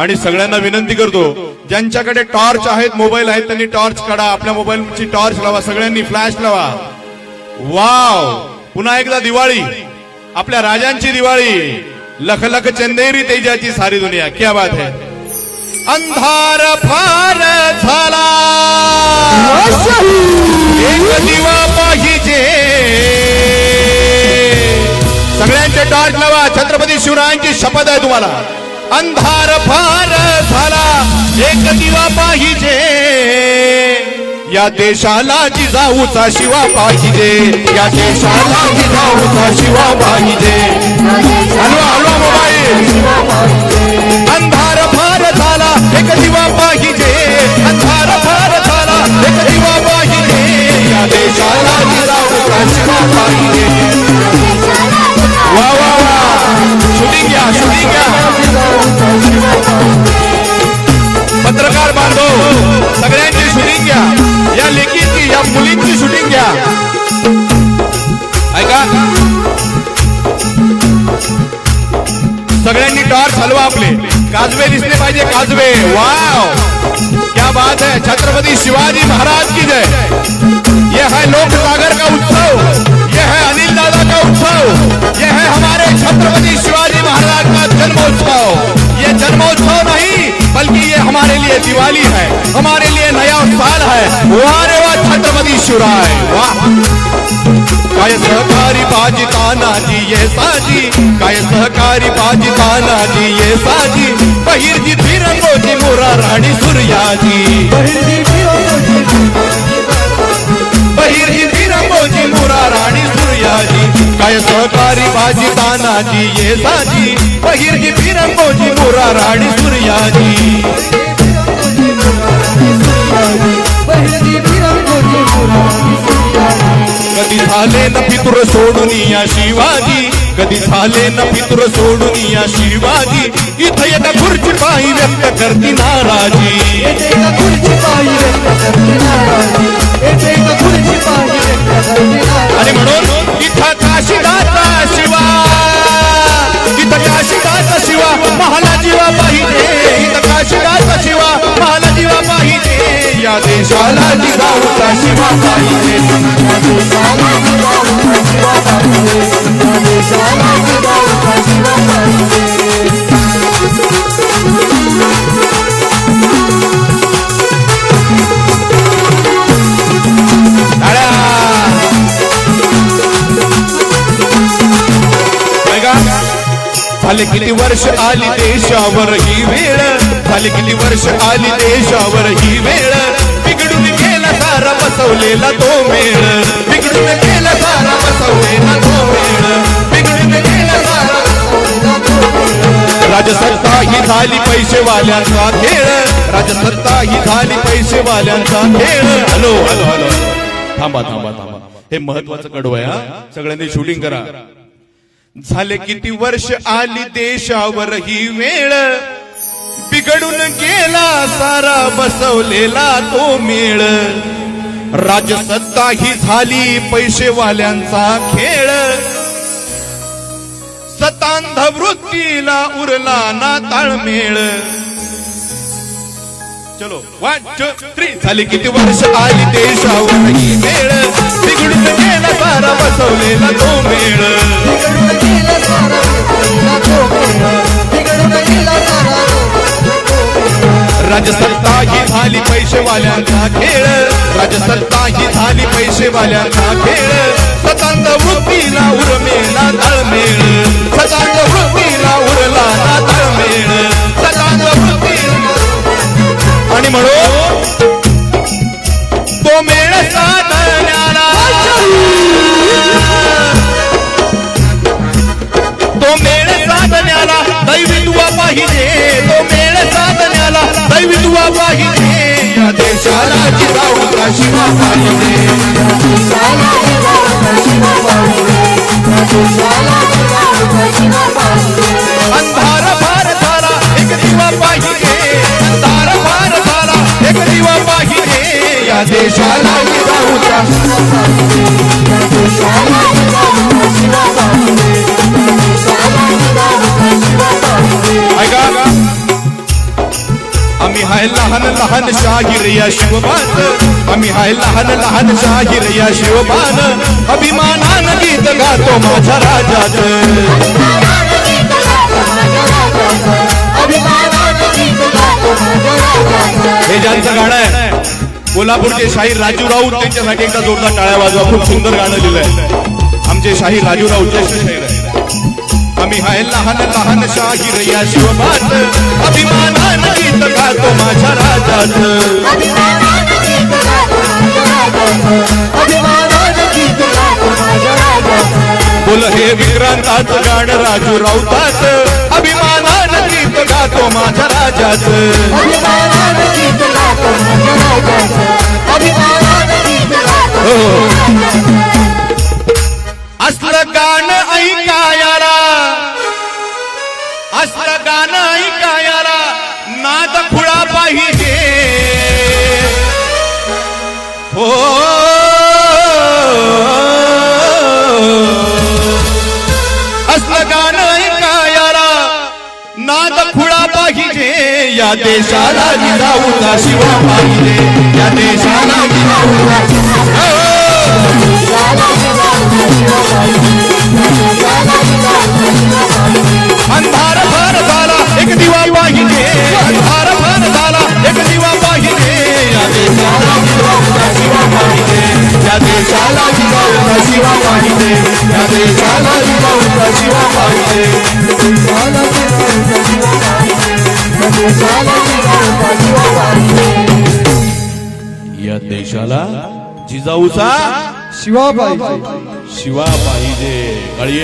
आणि सगळ्यांना विनंती करतो ज्यांच्याकडे टॉर्च आहेत मोबाईल आहेत त्यांनी टॉर्च काढा. आपल्या मोबाईलची टॉर्च लावा. सगळ्यांनी फ्लॅश लावा. वाव पुन्हा एकदा दिवाळी. आपल्या राजांची दिवाळी. लख लख चंदेरी तेजाची सारी दुनिया. क्या बात है. अंधार फार झाला. एक दिवा पाहिजे. सगळ्यांचे टॉर्च लावा. छत्रपती शिवरायांची शपथ आहे तुम्हाला. अंधार फार झाला. एक दिवा पाहिजे. या देशाला जिजाऊचा शिवा पाहिजे. या देशाला जिजाऊचा शिवा पाहिजे. अंधार फार झाला. एक दिवा पाहिजे. अंधार फार झाला. एक दिवा पाहिजे. या देशाला जिजाऊचा शिवा पाहिजे. सगळ्यांनी टॉर्च हलवा आपले काजवे दिसले पाहिजे काजवे वाव क्या बात है, छत्रपति शिवाजी महाराज की जय। ये है लोक सागर का उत्सव, यह है अनिल दादा का उत्सव, यह है हमारे छत्रपति शिवाजी महाराज का जन्मोत्सव। ये जन्मोत्सव नहीं, बल्कि ये हमारे लिए दिवाली है, हमारे लिए नया साल है। वाह रे वाह, छत्रपति शिवराय, वाह। काय सहकारी बाजी तानाजी ये साजी. काय सहकारी बाजी तानाजी ये साजी. बहिर्जी तिरंगोजी मोरा राणी सूर्याजी. बहिर्जी तिरंगोजी मोरा राणी सूर्याजी. काय सहकारी बाजी तानाजी ये साजी. बहिर्जी तिरंगोजी मोरा राणी सूर्याजी. कधी झाले न पितृ सोडून या शिवाजी. कधी झाले न पितृ सोडून या शिवाजी. इथं येता खुर्ची पायी व्यक्त करती नाराजी. आणि म्हणून इथं काशीदाचा शिवा. इथं काशीदाचा शिवा. महाला जीवा पाहिजे. इथं काशीदाचा शिवा. महाला जीवा पाहिजे. या देशाला जिजाऊचा शिवा पाहिजे. वर्ष आली देशावर ही वेळ. झाली किती वर्ष आली देशावर ही वेळ. बिघडून गेला सारा बसवलेला तो मेळ. बिघडून गेला सारा बसवलेला तो मेळ. बिघडून गेला सारा राजसत्ता ही झाली पैसेवाल्यांचा खेळ. राजसत्ता ही झाली पैसेवाल्यांचा खेळ. Hello hello hello. थांबा थांबा थांबा. हे महत्वाचं कडवं आहे सगळ्यांनी शूटिंग करा. झाले किती वर्ष आली देशावर ही वेळ? बिघडून गेला सारा बसवलेला तो मेळ. राजसत्ता ही झाली पैसेवाल्यांचा खेळ. सतांध वृत्तीला उरला ना ताळमेळ चलो वन टू थ्री झाली किती वर्ष आली देशावर ही वेळ? बिघडून राजसत्ता ही झाली पैसेवाल्यांचा खेळ? राजसत्ता ही झाली पैसेवाल्यांचा खेळ? सतांत वृत्तीला उरमेला तळमेळ. सतांत वृत्तीला उरला ना तळमेळ. सतांत वृत्तीला आणि म्हणून पाहिजे या देशाला जिजाऊचा शिवा पाहिजे अंधार फार झाला एक दिवा पाहिजे अंधार फार झाला एक दिवा पाहिजे या देशाला हाय लहान लहान शाहीर या शिवबान आम्ही हाय लहान लहान शाहीर या शिवबान अभिमानान गीत गातो माझ्या राजाचं हे ज्यांचं गाणं आहे कोल्हापूरचे शाहीर राजू राऊत त्यांच्यासाठी एकदा जोरदार टाळ्या वाजवा. खूप सुंदर गाणं लिहिलंय. आमचे शाहीर राजू राऊत ज्येष्ठ शाहीर आहे आम्ही हाय लहान लहान शाहीर या शिवबात अभिमानान गीत गातो माझ्या राजाचं बोल हे विक्रांताचं गाणं राजू राऊतात अभिमानान गीत गातो माझ्या राजाचं असलं गाणं हो! असलं गाणं ऐका यारा नाद खुळा पाहिजे या देशाला जाऊ शिवा पाहिजे. या देशाला जिजाऊचा शिवा पाहिजे. या देशाला जिजाऊचा शिवा पाहिजे. शिवा पाहिजे कळी